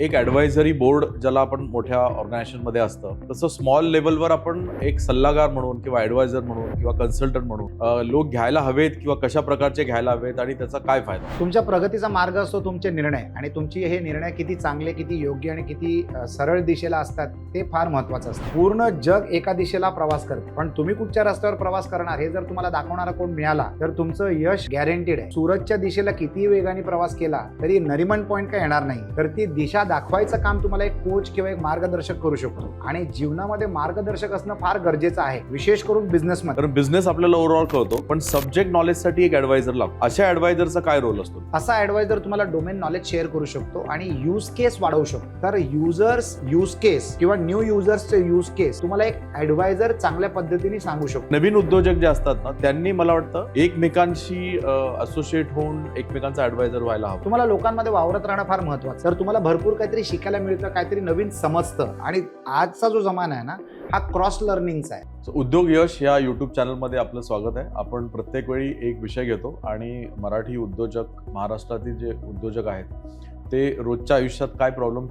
एक advisory board ज्याला आपण मोठ्या ऑर्गनायझेशनमध्ये असतं. तसं स्मॉल लेवलवर आपण एक सल्लागार म्हणून किंवा ॲडवायझर म्हणून किंवा कन्सल्टंट म्हणून लोक घ्यायला हवेत किंवा कशा प्रकारचे घ्यायला हवेत आणि त्याचा काय फायदा? तुमच्या प्रगतीचा मार्ग असतो तुमचे निर्णय आणि तुमची हे निर्णय किती चांगले किती योग्य आणि किती सरळ दिशेला असतात ते फार महत्वाचं असतं. पूर्ण जग एका दिशेला प्रवास करते. पण तुम्ही कुठच्या रस्त्यावर प्रवास करणार हे जर तुम्हाला दाखवणारा कोण मिळाला तर तुमचं यश गॅरंटीड आहे. सूरजच्या दिशेला किती वेगाने प्रवास केला तरी नरिमन पॉईंट काय येणार नाही. तर ती दिशा दाखवायचं काम तुम्हाला एक कोच किंवा एक मार्गदर्शक करू शकतो. आणि जीवनामध्ये मार्गदर्शक असणं फार गरजेचं आहे विशेष करून बिझनेसमध्ये कारण बिझनेस आपल्याला ओव्हरऑल कळतो पण सब्जेक्ट नॉलेजसाठी एक ॲडवायझर लागतो. अशा ॲडवायझरचा काय रोल असतो? असा ॲडवायझर तुम्हाला डोमेन नॉलेज शेअर करू शकतो आणि यूज केस वाढवू शकतो. तर युजर्स यूज केस किंवा न्यू युजर्सचे यूज केस तुम्हाला एक ॲडवायझर चांगल्या पद्धतीने सांगू शकतो. नवीन उद्योजक जे असतात ना त्यांनी मला वाटतं एकमेकांशी असोसिएट होऊन एकमेकांचा ॲडवायझर व्हायला हवं. तुम्हाला लोकांमध्ये वावरत राहणं फार महत्वाचं. तर तुम्हाला भरपूर काहीतरी शिकायला मिळतं काहीतरी नवीन समजतं. आणि आजचा जो जमाना आहे ना हा क्रॉस लर्निंगचा आहे. So, उद्योग यश या यूट्यूब चॅनलमध्ये आपलं स्वागत आहे. आपण प्रत्येक वेळी एक विषय घेतो आणि मराठी उद्योजक महाराष्ट्रातील जे उद्योजक आहेत ते रोजच्या आयुष्यात काय प्रॉब्लेम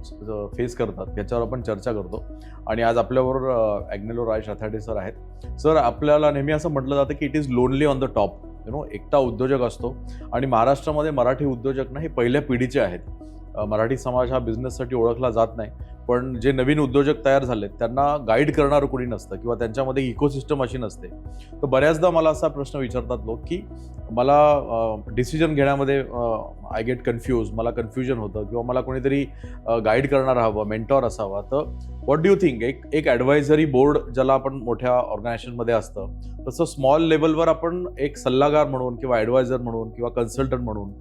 फेस करतात याच्यावर आपण चर्चा करतो. आणि आज आपल्याबरोबर ॲग्नेलो राय शथाडे सर आहेत. सर आपल्याला नेहमी असं म्हटलं जातं की it is lonely on the top you know एकटा उद्योजक असतो. आणि महाराष्ट्रामध्ये मराठी उद्योजक ना हे पहिल्या पिढीचे आहेत. मराठी समाज हा बिझनेससाठी ओळखला जात नाही. पण जे नवीन उद्योजक तयार झालेत त्यांना गाईड करणारं कोणी नसतं किंवा त्यांच्यामध्ये इकोसिस्टम अशी नसते. तर बऱ्याचदा मला असा प्रश्न विचारतात लोक की मला डिसिजन घेण्यामध्ये आय गेट कन्फ्यूज मला कन्फ्युजन होतं किंवा मला कोणीतरी गाईड करणारा हवं मेंटॉर असावा. तर व्हॉट डू यू थिंक एक एक ॲडवायझरी बोर्ड ज्याला आपण मोठ्या ऑर्गनायझेशनमध्ये असतं तसं स्मॉल लेवलवर आपण एक सल्लागार म्हणून किंवा ॲडवायझर म्हणून किंवा कन्सल्टंट म्हणून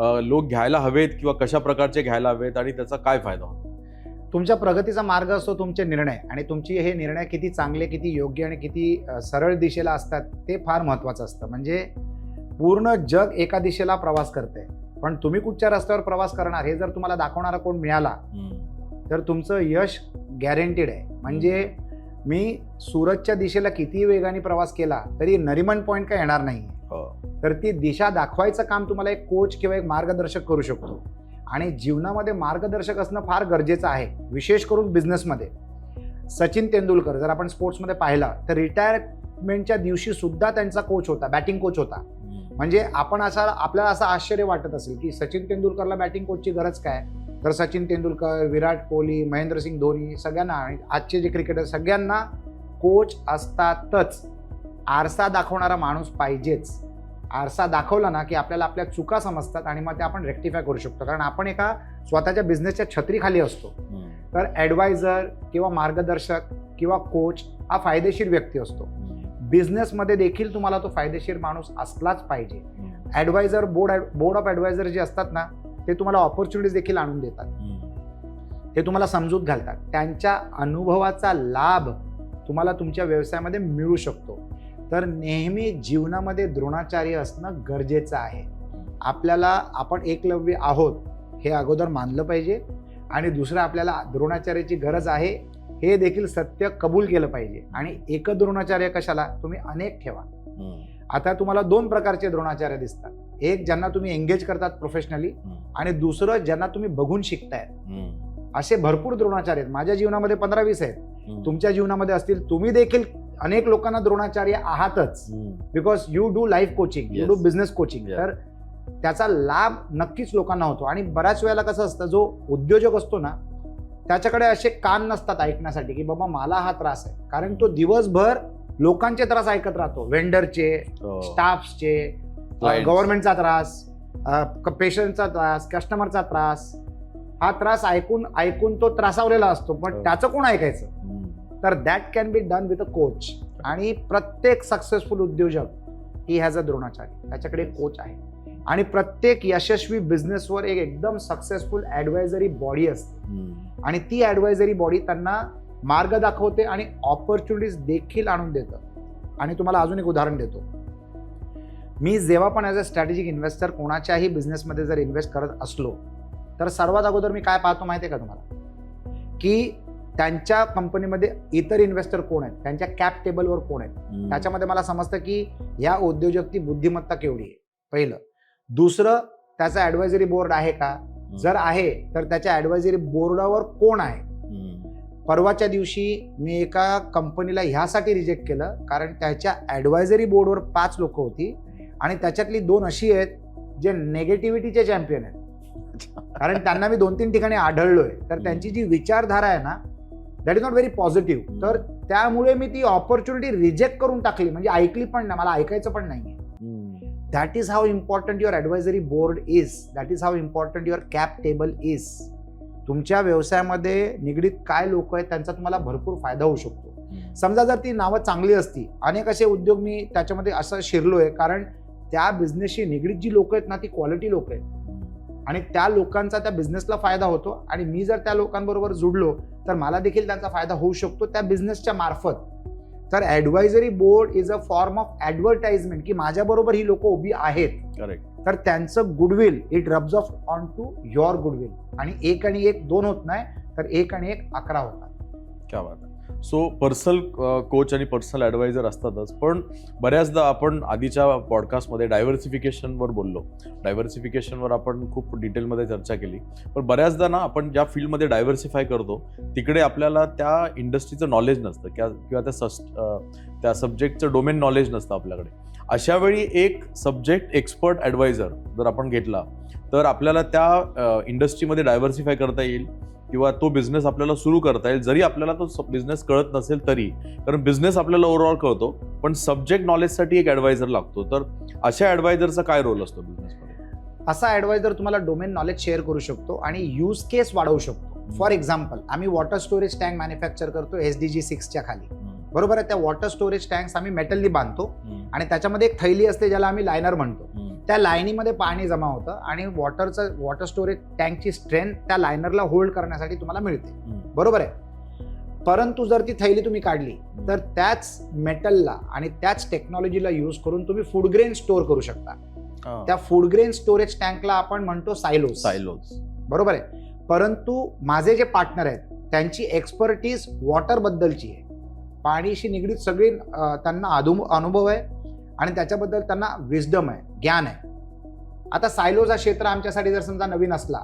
लोक घ्यायला हवेत किंवा कशा प्रकारचे घ्यायला हवेत आणि त्याचा काय फायदा होतो? तुमच्या प्रगतीचा मार्ग असतो तुमचे निर्णय आणि तुमची हे निर्णय किती चांगले किती योग्य आणि किती सरळ दिशेला असतात ते फार महत्वाचं असतं. म्हणजे पूर्ण जग एका दिशेला प्रवास करते पण तुम्ही कुठच्या रस्त्यावर प्रवास करणार हे जर तुम्हाला दाखवणारा कोण मिळाला तर तुमचं यश गॅरंटीड आहे. म्हणजे मी सूरजच्या दिशेला किती वेगाने प्रवास केला तरी नरिमन पॉईंट काय येणार नाही हो. तर ती दिशा दाखवायचं काम तुम्हाला एक कोच किंवा एक मार्गदर्शक करू शकतो. आणि जीवनामध्ये मार्गदर्शक असणं फार गरजेचं आहे विशेष करून बिझनेसमध्ये सचिन तेंडुलकर जर आपण स्पोर्ट्समध्ये पाहिला तर रिटायरमेंटच्या दिवशी सुद्धा त्यांचा कोच होता बॅटिंग कोच होता. म्हणजे आपण असा आपल्याला असं आश्चर्य वाटत असेल की सचिन तेंडुलकरला बॅटिंग कोचची गरज काय? तर सचिन तेंडुलकर विराट कोहली महेंद्रसिंग धोनी सगळ्यांना आणि आजचे जे क्रिकेटर सगळ्यांना कोच असतातच. आरसा दाखवणारा माणूस पाहिजेच. आरसा दाखवला ना की आपल्याला आपल्या चुका समजतात आणि मग ते आपण रेक्टिफाय करू शकतो. कारण आपण एका स्वतःच्या बिझनेसच्या छत्रीखाली असतो. तर ॲडवायझर किंवा मार्गदर्शक किंवा कोच हा फायदेशीर व्यक्ती असतो. बिझनेसमध्ये देखील तुम्हाला तो फायदेशीर माणूस असलाच पाहिजे. Adviser board board of adviser जे असतात ना ते तुम्हाला ऑपॉर्च्युनिटीज देखील आणून देतात. ते तुम्हाला समजूत घालतात. त्यांच्या अनुभवाचा लाभ तुम्हाला तुमच्या व्यवसायामध्ये मिळू शकतो. तर नेहमी जीवनामध्ये द्रोणाचार्य असणं गरजेचं आहे. आपल्याला आपण एकलव्य आहोत हे अगोदर मानलं पाहिजे आणि दुसरं आपल्याला द्रोणाचार्याची गरज आहे हे देखील सत्य कबूल केलं पाहिजे. आणि एक द्रोणाचार्य कशाला? तुम्ही अनेक ठेवा. आता तुम्हाला दोन प्रकारचे द्रोणाचार्य दिसतात. एक ज्यांना तुम्ही एंगेज करतात प्रोफेशनली आणि दुसरं ज्यांना तुम्ही बघून शिकताय असे भरपूर द्रोणाचार्य आहेत. माझ्या जीवनामध्ये पंधरा वीस आहेत. तुमच्या जीवनामध्ये असतील तुम्ही देखील अनेक लोकांना Dronacharya आहातच. Because you do life coaching you. Do business coaching. तर त्याचा लाभ नक्कीच लोकांना होतो. आणि बऱ्याच वेळेला कसं असतं जो उद्योजक असतो ना त्याच्याकडे असे कान नसतात ऐकण्यासाठी की बाबा मला हा त्रास आहे. कारण तो दिवसभर लोकांचे त्रास ऐकत राहतो. वेंडरचे स्टाफचे. गव्हर्नमेंटचा त्रास पेशंटचा त्रास कस्टमरचा त्रास. हा त्रास ऐकून ऐकून तो त्रासावलेला असतो. पण हो. त्याचं कोण ऐकायचं? तर that can be done with a coach आणि प्रत्येक सक्सेसफुल उद्योजक ही हॅज अ द्रोणाचार्य. त्याच्याकडे एक कोच आहे. आणि प्रत्येक यशस्वी बिझनेसवर एक एकदम सक्सेसफुल ॲडवायझरी बॉडी असते. आणि ती ॲडवायझरी बॉडी त्यांना मार्ग दाखवते आणि ऑपॉर्च्युनिटीज देखील आणून देतं. आणि तुम्हाला अजून एक उदाहरण देतो. मी जेव्हा पण ॲज अ स्ट्रॅटेजिक इन्व्हेस्टर कोणाच्याही बिझनेसमध्ये जर इन्व्हेस्ट करत असलो तर सर्वात अगोदर मी काय पाहतो माहिती आहे का तुम्हाला? की त्यांच्या कंपनीमध्ये इतर इन्व्हेस्टर कोण आहेत? त्यांच्या कॅप टेबलवर कोण आहेत? त्याच्यामध्ये मला समजतं की या उद्योजकची बुद्धिमत्ता केवढी आहे पहिलं. दुसरं त्याचा ॲडवायझरी बोर्ड आहे का? जर आहे तर त्याच्या ऍडवायझरी बोर्डावर कोण आहे. परवाच्या दिवशी मी एका कंपनीला ह्यासाठी रिजेक्ट केलं कारण त्याच्या ॲडवायझरी बोर्डवर पाच लोक होती आणि त्याच्यातली दोन अशी आहेत जे नेगेटिव्हिटीचे चॅम्पियन आहेत. कारण त्यांना मी दोन तीन ठिकाणी आढळलोय. तर त्यांची जी विचारधारा आहे ना that is not very positive तर त्यामुळे मी ती ऑपॉर्च्युनिटी रिजेक्ट करून टाकली. म्हणजे ऐकली पण नाही. मला ऐकायचं पण नाही. That is how important your advisory board is that is how important your cap table is तुमच्या व्यवसायामध्ये निगडीत काय लोक आहेत त्यांचा तुम्हाला भरपूर फायदा होऊ शकतो. समजा जर ती नावं चांगली असती अनेक असे उद्योग मी त्याच्यामध्ये असं शिरलोय कारण त्या बिझनेसशी निगडीत जी लोक आहेत ना ती क्वालिटी लोक आहेत. आणि त्या लोकांचा त्या बिझनेसला फायदा होतो. आणि मी जर त्या लोकांबरोबर जुडलो तर मला देखील त्यांचा फायदा होऊ शकतो त्या बिझनेसच्या मार्फत. तर advisory board is a form of advertisement की माझ्याबरोबर ही लोक उभी आहेत. करेक्ट तर त्यांचं goodwill it rubs off on to your goodwill आणि एक आणि एक दोन होत नाही तर एक आणि एक अकरा होतात. क्या बात सो पर्सनल कोच आणि पर्सनल ॲडवायझर असतातच. पण बऱ्याचदा आपण आधीच्या पॉडकास्टमध्ये डायव्हर्सिफिकेशनवर बोललो. डायव्हर्सिफिकेशनवर आपण खूप डिटेलमध्ये चर्चा केली. पण बऱ्याचदा ना आपण ज्या फील्डमध्ये डायव्हर्सिफाय करतो तिकडे आपल्याला त्या इंडस्ट्रीचं नॉलेज नसतं. किंवा किंवा त्या सस त्या सब्जेक्टचं डोमेन नॉलेज नसतं आपल्याकडे. अशावेळी एक सब्जेक्ट एक्सपर्ट ॲडवायझर जर आपण घेतला तर आपल्याला त्या इंडस्ट्रीमध्ये डायव्हर्सिफाय करता येईल किंवा तो बिझनेस आपल्याला सुरू करता येईल. जरी आपल्याला तो बिझनेस कळत नसेल तरी कारण बिझनेस आपल्याला ओव्हरऑल कळतो पण सब्जेक्ट नॉलेजसाठी एक ॲडवायझर लागतो. तर अशा ॲडवायझरचा काय रोल असतो बिझनेसमध्ये असा ॲडवायझर तुम्हाला डोमेन नॉलेज शेअर करू शकतो आणि यूज केस वाढवू शकतो. फॉर एक्झाम्पल आम्ही वॉटर स्टोरेज टँक मॅन्युफॅक्चर करतो एस डी जी सिक्सच्या खाली. बरोबर आहे त्या वॉटर स्टोरेज टँक्स आम्ही मेटलनी बांधतो आणि त्याच्यामध्ये एक थैली असते ज्याला आम्ही लायनर म्हणतो. त्या लाईनीमध्ये पाणी जमा होतं आणि वॉटरचं वॉटर स्टोरेज टँकची स्ट्रेंथ त्या लायनरला होल्ड करण्यासाठी तुम्हाला मिळते. बरोबर आहे? परंतु जर ती थैली तुम्ही काढली तर त्याच मेटलला आणि त्याच टेक्नॉलॉजीला यूज करून तुम्ही फूड ग्रेन स्टोअर करू शकता. त्या फूड ग्रेन स्टोरेज टँकला आपण म्हणतो सायलोस सायलोज बरोबर आहे? परंतु माझे जे पार्टनर आहेत त्यांची एक्सपर्टीज वॉटर बद्दलची आहे. पाणीशी निगडीत सगळी त्यांना अनु अनुभव आहे आणि त्याच्याबद्दल त्यांना विजडम आहे ज्ञान आहे. आता सायलोज हा क्षेत्र आमच्यासाठी जर समजा नवीन असला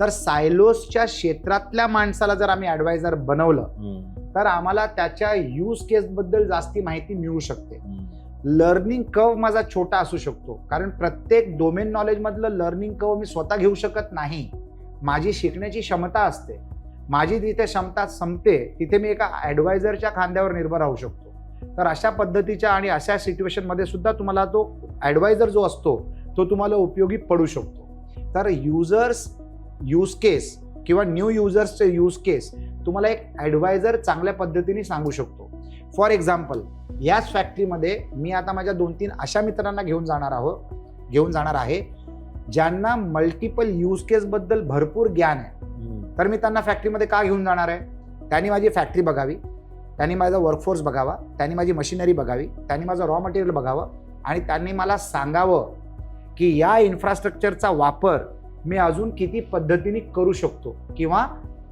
तर सायलोसच्या क्षेत्रातल्या माणसाला जर आम्ही ॲडवायझर बनवलं तर आम्हाला त्याच्या यूज केसबद्दल जास्ती माहिती मिळू शकते. लर्निंग कव माझा छोटा असू शकतो कारण प्रत्येक डोमेन नॉलेजमधलं लर्निंग कव मी स्वतः घेऊ शकत नाही. माझी शिकण्याची क्षमता असते. माझी जिथे क्षमता संपते तिथे मी एका ॲडवायझरच्या खांद्यावर निर्भर राहू शकतो. तर अशा पद्धतीच्या आणि अशा सिच्युएशनमध्ये सुद्धा तुम्हाला तो ॲडवायझर जो असतो तो तुम्हाला उपयोगी पडू शकतो. तर युजर्स यूज केस किंवा न्यू युजर्सचे यूज केस तुम्हाला एक ॲडवायझर चांगल्या पद्धतीने सांगू शकतो. फॉर एक्झाम्पल याच फॅक्टरीमध्ये मी आता माझ्या दोन तीन अशा मित्रांना घेऊन जाणार आहोत घेऊन जाणार आहे ज्यांना मल्टिपल यूज केसबद्दल भरपूर ज्ञान आहे. तर मी त्यांना फॅक्टरीमध्ये का घेऊन जाणार आहे? त्यांनी माझी फॅक्टरी बघावी त्यांनी माझा वर्कफोर्स बघावा त्यांनी माझी मशिनरी बघावी त्यांनी माझं रॉ मटेरियल बघावं आणि त्यांनी मला सांगावं की या इन्फ्रास्ट्रक्चरचा वापर मी अजून किती पद्धतीने करू शकतो किंवा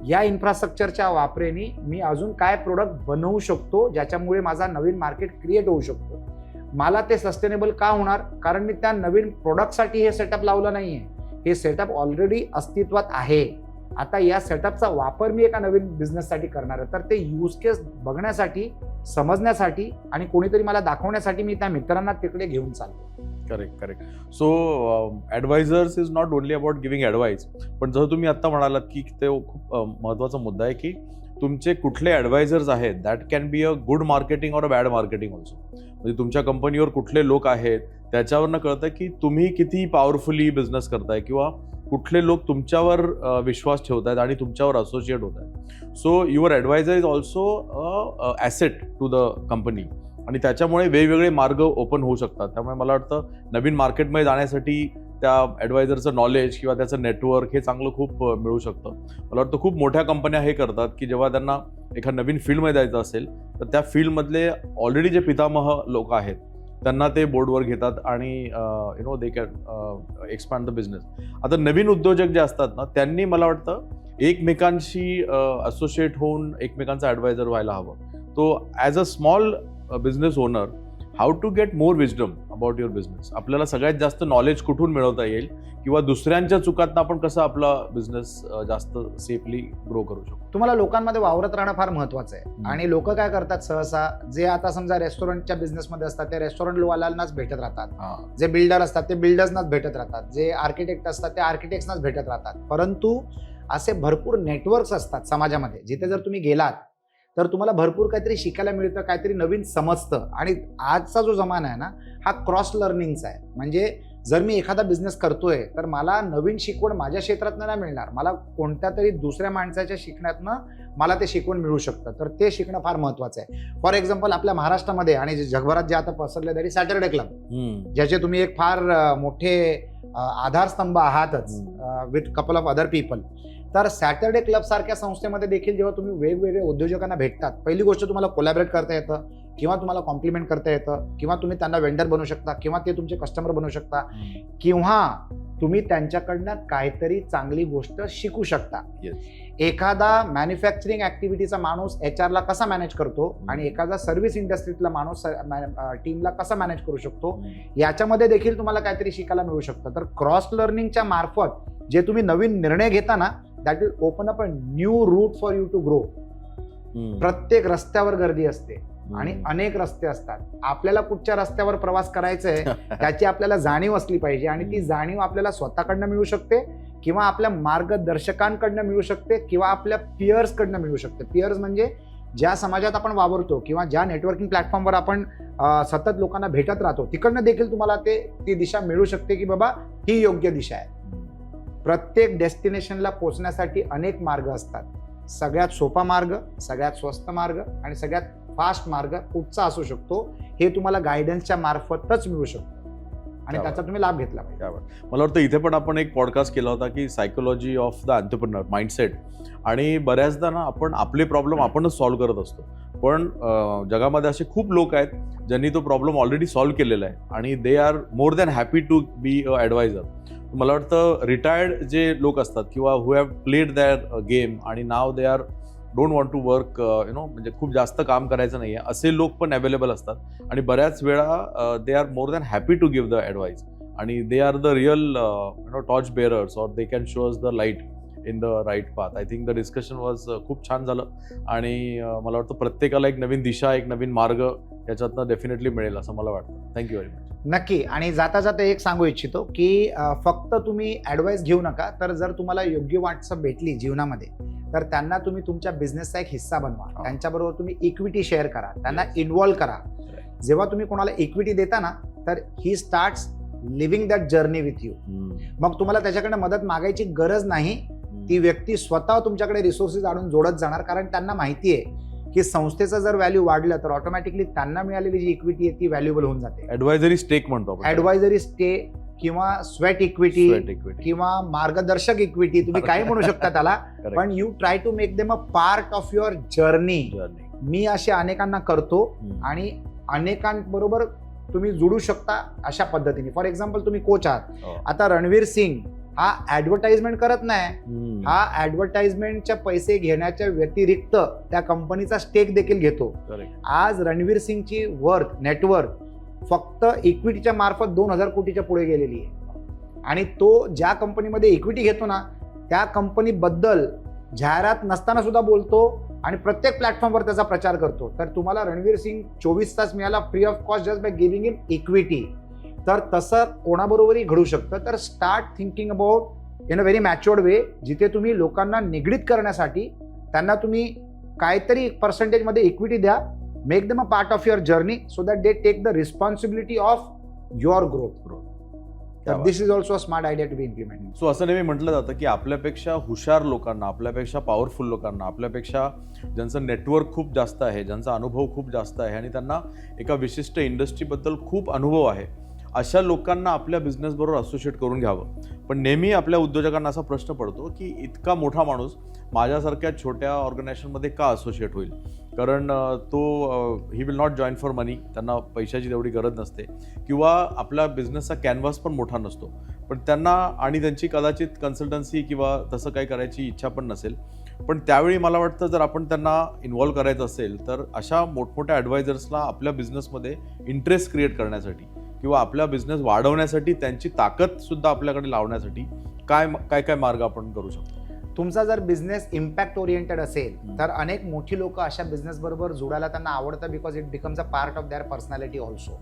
या इन्फ्रास्ट्रक्चरच्या वापरेने मी अजून काय प्रोडक्ट बनवू शकतो ज्याच्यामुळे माझा नवीन मार्केट क्रिएट होऊ शकतो? मला ते सस्टेनेबल का होणार? कारण मी त्या नवीन प्रोडक्टसाठी हे सेटअप लावलं नाही आहे हे सेटअप ऑलरेडी अस्तित्वात आहे. आता या सेटअपचा वापर मी एका नवीन बिझनेससाठी करणार आहे. तर ते यूज केस बघण्यासाठी समजण्यासाठी आणि कोणीतरी मला दाखवण्यासाठी मी त्या मित्रांना तिकडे घेऊन चालतो correct correct so advisers is not only about giving advice पण जसं तुम्ही आत्ता म्हणालात की ते खूप महत्त्वाचा मुद्दा आहे की तुमचे कुठले ॲडवायझर्स आहेत that can be a good marketing or a bad marketing also म्हणजे तुमच्या कंपनीवर कुठले लोक आहेत त्याच्यावरनं कळतं की तुम्ही किती पॉवरफुली बिझनेस करताय किंवा कुठले लोक तुमच्यावर विश्वास ठेवत आहेत आणि तुमच्यावर असोसिएट होत आहेत so your adviser is also asset to the company आणि त्याच्यामुळे वेगवेगळे मार्ग ओपन होऊ शकतात. त्यामुळे मला वाटतं नवीन मार्केटमध्ये जाण्यासाठी त्या ॲडवायझरचं नॉलेज किंवा त्याचं नेटवर्क हे चांगलं खूप मिळू शकतं. मला वाटतं खूप मोठ्या कंपन्या हे करतात की जेव्हा त्यांना एका नवीन फील्डमध्ये जायचं असेल तर त्या फील्डमधले ऑलरेडी जे पितामह लोक आहेत त्यांना ते बोर्डवर घेतात आणि you know they can expand the business आता नवीन उद्योजक जे असतात ना त्यांनी मला वाटतं एकमेकांशी असोसिएट होऊन एकमेकांचा ॲडवायझर व्हायला हवं. तो as a small business owner how to get more wisdom about your business आपल्याला सगळ्यात जास्त नॉलेज कुठून मिळवता येईल किंवा दुसऱ्यांच्या चुकातनं आपण कसं आपला बिझनेस जास्त सेफली ग्रो करू शकतो तुम्हाला लोकांमध्ये वावरत राहणं फार महत्वाचं आहे. आणि लोक काय करतात सहसा जे आता समजा रेस्टॉरंटच्या बिझनेसमध्ये असतात ते रेस्टॉरंट वाल्यांनाच भेटत राहतात. जे बिल्डर असतात ते बिल्डर्सनाच भेटत राहतात. जे आर्किटेक्ट असतात ते आर्किटेक्ट्सनाच भेटत राहतात. परंतु असे भरपूर नेटवर्क्स असतात समाजामध्ये. जिथे जर तुम्ही गेलात तर तुम्हाला भरपूर काहीतरी शिकायला मिळतं काहीतरी नवीन समजतं. आणि आजचा जो जमाना आहे ना हा क्रॉस लर्निंगचा आहे. म्हणजे जर मी एखादा बिझनेस करतोय तर मला नवीन शिकवण माझ्या क्षेत्रातनं नाही मिळणार. मला कोणत्या तरी दुसऱ्या माणसाच्या शिकण्यातनं मला ते शिकवण मिळू शकतं. तर ते शिकणं फार महत्त्वाचं आहे. फॉर एक्झाम्पल आपल्या महाराष्ट्रामध्ये आणि जगभरात जे आता पसरले तरी सॅटर्डे क्लब. ज्याचे तुम्ही एक फार मोठे आधारस्तंभ आहातच with couple of other people तर सॅटर्डे क्लब सारख्या संस्थेमध्ये देखील जेव्हा तुम्ही वेगवेगळे उद्योजकांना भेटतात पहिली गोष्ट तुम्हाला कोलॅबरेट करता येतं किंवा तुम्हाला कॉम्प्लिमेंट करता येतं किंवा तुम्ही त्यांना वेंडर बनू शकता किंवा ते तुमचे कस्टमर बनू शकता किंवा तुम्ही त्यांच्याकडनं काहीतरी चांगली गोष्ट शिकू शकता. एखादा मॅन्युफॅक्चरिंग ऍक्टिव्हिटीचा माणूस एच ला कसा मॅनेज करतो आणि एखादा सर्व्हिस इंडस्ट्रीतला माणूस टीमला कसा मॅनेज करू शकतो याच्यामध्ये देखील तुम्हाला काहीतरी शिकायला मिळू शकतं. तर क्रॉस लर्निंगच्या मार्फत जे तुम्ही नवीन निर्णय घेता ना that will open up a new route for you to grow. प्रत्येक रस्त्यावर गर्दी असते आणि. अनेक रस्ते असतात. आपल्याला कुठच्या रस्त्यावर प्रवास करायचा आहे त्याची आपल्याला जाणीव असली पाहिजे आणि ती जाणीव आपल्याला स्वतःकडनं मिळू शकते किंवा आपल्या मार्गदर्शकांकडनं मिळू शकते किंवा आपल्या पियर्सकडनं मिळू शकते. पियर्स म्हणजे ज्या समाजात आपण वावरतो किंवा ज्या नेटवर्किंग प्लॅटफॉर्मवर आपण सतत लोकांना भेटत राहतो तिकडनं देखील तुम्हाला ते ती दिशा मिळू शकते की बाबा ही योग्य दिशा आहे. प्रत्येक डेस्टिनेशनला पोहोचण्यासाठी अनेक मार्ग असतात. सगळ्यात सोपा मार्ग सगळ्यात स्वस्त मार्ग आणि सगळ्यात फास्ट मार्ग कुठचा असू शकतो हे तुम्हाला गायडन्सच्या मार्फतच मिळू शकतो. आणि त्याचा तुम्ही लाभ घेतला पाहिजे. मला वाटतं इथे पण आपण एक पॉडकास्ट केला होता की psychology of the entrepreneur mindset आणि बऱ्याचदा ना आपण आपले प्रॉब्लेम आपणच सॉल्व्ह करत असतो. पण जगामध्ये असे खूप लोक आहेत ज्यांनी तो प्रॉब्लेम ऑलरेडी सॉल्व्ह केलेला आहे. आणि they are more than happy to be a adviser मला वाटतं रिटायर्ड जे लोक असतात किंवा who have played their game आणि नाव they are don't want to work you know म्हणजे खूप जास्त काम करायचं नाही आहे असे लोक पण अवेलेबल असतात. आणि बऱ्याच वेळा they are more than happy to give the advice आणि they are the real you know torch bearers or they can show us the light in the right path I think the discussion was खूप छान झालं. आणि मला वाटतं प्रत्येकाला एक नवीन दिशा एक नवीन मार्ग याच्यातनं डेफिनेटली मिळेल असं मला वाटतं. थँक्यू व्हेरी मच नक्की. आणि जाता जाता एक सांगू इच्छितो की फक्त तुम्ही ॲडवाईस घेऊ नका तर जर तुम्हाला योग्य वाटसं भेटली जीवनामध्ये तर त्यांना तुम्ही तुमच्या बिझनेसचा एक हिस्सा बनवा. त्यांच्याबरोबर तुम्ही इक्विटी शेअर करा. त्यांना. इन्व्हॉल्व करा. जेव्हा तुम्ही कोणाला इक्विटी देता ना तर he starts living that journey with you मग तुम्हाला त्याच्याकडे मदत मागायची गरज नाही ती व्यक्ती स्वतः तुमच्याकडे रिसोर्सेस आणून जोडत जाणार कारण त्यांना माहिती आहे की संस्थेचं जर व्हॅल्यू वाढलं तर ऑटोमॅटिकली त्यांना मिळालेली जी इक्विटी आहे ती व्हॅल्युएबल होऊन जाते ॲडवायझरी स्टेक म्हणतो ऍडवायझरी स्टे किंवा स्वेट इक्विटी. किंवा मार्गदर्शक इक्विटी तुम्ही काही म्हणू शकता त्याला. पण you try to make them a part of your journey. मी असे अनेकांना करतो. आणि अनेकांबरोबर तुम्ही जुडू शकता अशा पद्धतीने फॉर एक्झाम्पल तुम्ही कोच आहात हो. आता रणवीर सिंग हा ऍडव्हर्टाइजमेंट करत नाही. हा ऍडव्हर्टाइजमेंटच्या पैसे घेण्याच्या व्यतिरिक्त त्या कंपनीचा स्टेक देखील घेतो. आज रणवीर सिंगची वर्थ नेटवर्थ फक्त इक्विटीच्या मार्फत दोन हजार कोटीच्या पुढे गेलेली आहे. आणि तो ज्या कंपनीमध्ये इक्विटी घेतो ना त्या कंपनीबद्दल जाहिरात नसताना सुद्धा बोलतो आणि प्रत्येक प्लॅटफॉर्मवर त्याचा प्रचार करतो. तर तुम्हाला रणवीर सिंग चोवीस तास मिळाला free of cost just by giving in equity तर तसं कोणाबरोबरही घडू शकतं. तर start thinking about in a very matured way जिथे तुम्ही लोकांना निगडीत करण्यासाठी त्यांना तुम्ही काहीतरी पर्सेंटेजमध्ये इक्विटी द्या. Make them a part of your journey so that they take the responsibility of your growth तर बात. This is also a smart idea to be implement so असं नेहमी म्हटलं जातं की आपल्यापेक्षा हुशार लोकांना आपल्यापेक्षा पॉवरफुल लोकांना आपल्यापेक्षा ज्यांचं नेटवर्क खूप जास्त आहे ज्यांचा अनुभव खूप जास्त आहे आणि त्यांना एका विशिष्ट इंडस्ट्रीबद्दल खूप अनुभव आहे अशा लोकांना आपल्या बिझनेसबरोबर असोशिएट करून घ्यावं. पण नेहमी आपल्या उद्योजकांना असा प्रश्न पडतो की इतका मोठा माणूस माझ्यासारख्या छोट्या ऑर्गनायझेशनमध्ये का असोशिएट होईल? कारण तो ही will not join for money त्यांना पैशाची तेवढी गरज नसते. किंवा आपल्या बिझनेसचा कॅनव्हास पण मोठा नसतो. पण त्यांना आणि त्यांची कदाचित कन्सल्टन्सी किंवा तसं काही करायची इच्छा पण नसेल. पण त्यावेळी मला वाटतं जर आपण त्यांना इन्व्हॉल्व करायचं असेल तर अशा मोठमोठ्या ॲडवायझर्सला आपल्या बिझनेसमध्ये इंटरेस्ट क्रिएट करण्यासाठी किंवा आपला बिझनेस वाढवण्यासाठी त्यांची ताकद सुद्धा आपल्याकडे लावण्यासाठी काय काय काय मार्ग आपण करू शकतो? तुमचा जर बिझनेस इम्पॅक्ट ओरिएंटेड असेल. तर अनेक मोठी लोक अशा बिझनेस बरोबर जोडायला त्यांना आवडतं because it becomes a part of their personality also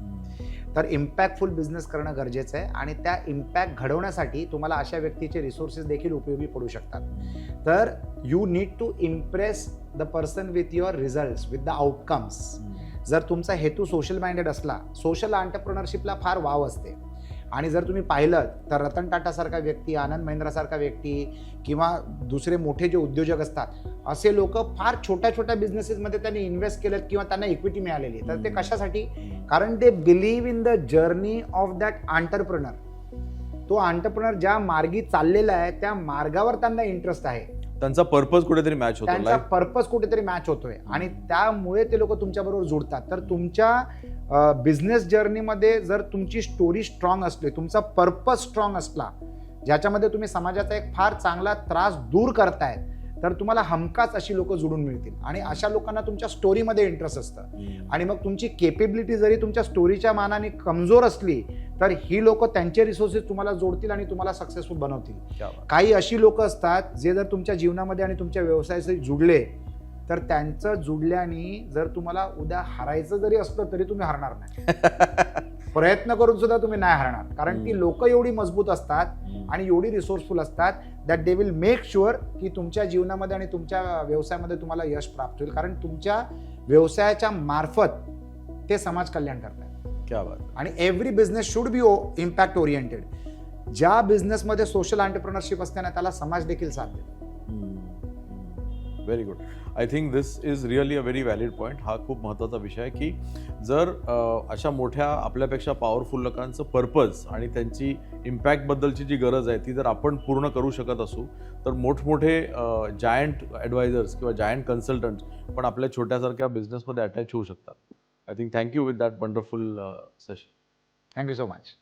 तर इम्पॅक्टफुल बिझनेस करणं गरजेचं आहे आणि त्या इम्पॅक्ट घडवण्यासाठी तुम्हाला अशा व्यक्तीचे रिसोर्सेस देखील उपयोगी पडू शकतात. तर you need to impress the person with your result with the outcomes जर तुमचा हेतू सोशल माइंडेड असला सोशल एंटरप्रिनरशिपला फार वाव असते आणि जर तुम्ही पाहिलं तर रतन टाटासारखा व्यक्ती आनंद महिंद्रासारखा व्यक्ती किंवा दुसरे मोठे जे उद्योजक असतात असे लोक फार छोट्या छोट्या बिझनेसेसमध्ये त्यांनी इन्व्हेस्ट केलेत किंवा त्यांना इक्विटी मिळालेली. तर ते. कशासाठी कारण ते believe in the journey of that entrepreneur तो आंटरप्रिनर ज्या मार्गी चाललेला आहे त्या मार्गावर त्यांना इंटरेस्ट आहे त्यांचा पर्पज कुठेतरी मॅच होतो त्यांचा पर्पज कुठेतरी मॅच होतोय. आणि त्यामुळे ते लोक तुमच्याबरोबर जुडतात. तर तुमच्या बिझनेस जर्नीमध्ये जर तुमची स्टोरी स्ट्रॉंग असली तुमचा पर्पज स्ट्रॉंग असला ज्याच्यामध्ये तुम्ही समाजाचा एक फार चांगला त्रास दूर करताय तर तुम्हाला हमखास अशी लोक जुडून मिळतील. आणि अशा लोकांना तुमच्या स्टोरीमध्ये इंटरेस्ट असतं. आणि मग तुमची केपेबिलिटी जरी तुमच्या स्टोरीच्या मानाने कमजोर असली तर ही लोक त्यांचे रिसोर्सेस तुम्हाला जोडतील आणि तुम्हाला सक्सेसफुल बनवतील. काही अशी लोक असतात जे जर तुमच्या जीवनामध्ये आणि तुमच्या व्यवसायाशी जुडले तर त्यांचं जुडल्याने जर तुम्हाला उद्या हरायचं जरी असलं तरी तुम्ही हरणार नाही. प्रयत्न करून सुद्धा तुम्ही नाही हरणार. कारण ती हम्म. लोक एवढी मजबूत असतात आणि एवढी रिसोर्सफुल असतात that they will make sure की तुमच्या जीवनामध्ये आणि तुमच्या व्यवसायामध्ये तुम्हाला यश प्राप्त होईल. कारण तुमच्या व्यवसायाच्या मार्फत ते समाज कल्याण करतात क्या बात. आणि every business should be impact oriented ज्या बिझनेसमध्ये सोशल एंटरप्रिनरशिप असते ना त्याला समाज देखील साथ देतो. Very good I think this is really a very valid point हा खूप महत्त्वाचा विषय आहे की जर अशा मोठ्या आपल्यापेक्षा पॉवरफुल लोकांचं पर्पज आणि त्यांची इम्पॅक्टबद्दलची जी गरज आहे ती जर आपण पूर्ण करू शकत असू तर मोठमोठे जायंट ॲडवायझर्स किंवा जायंट कन्सल्टंट्स पण आपल्या छोट्यासारख्या बिझनेसमध्ये अटॅच होऊ शकतात. I think thank you with that wonderful session thank you so much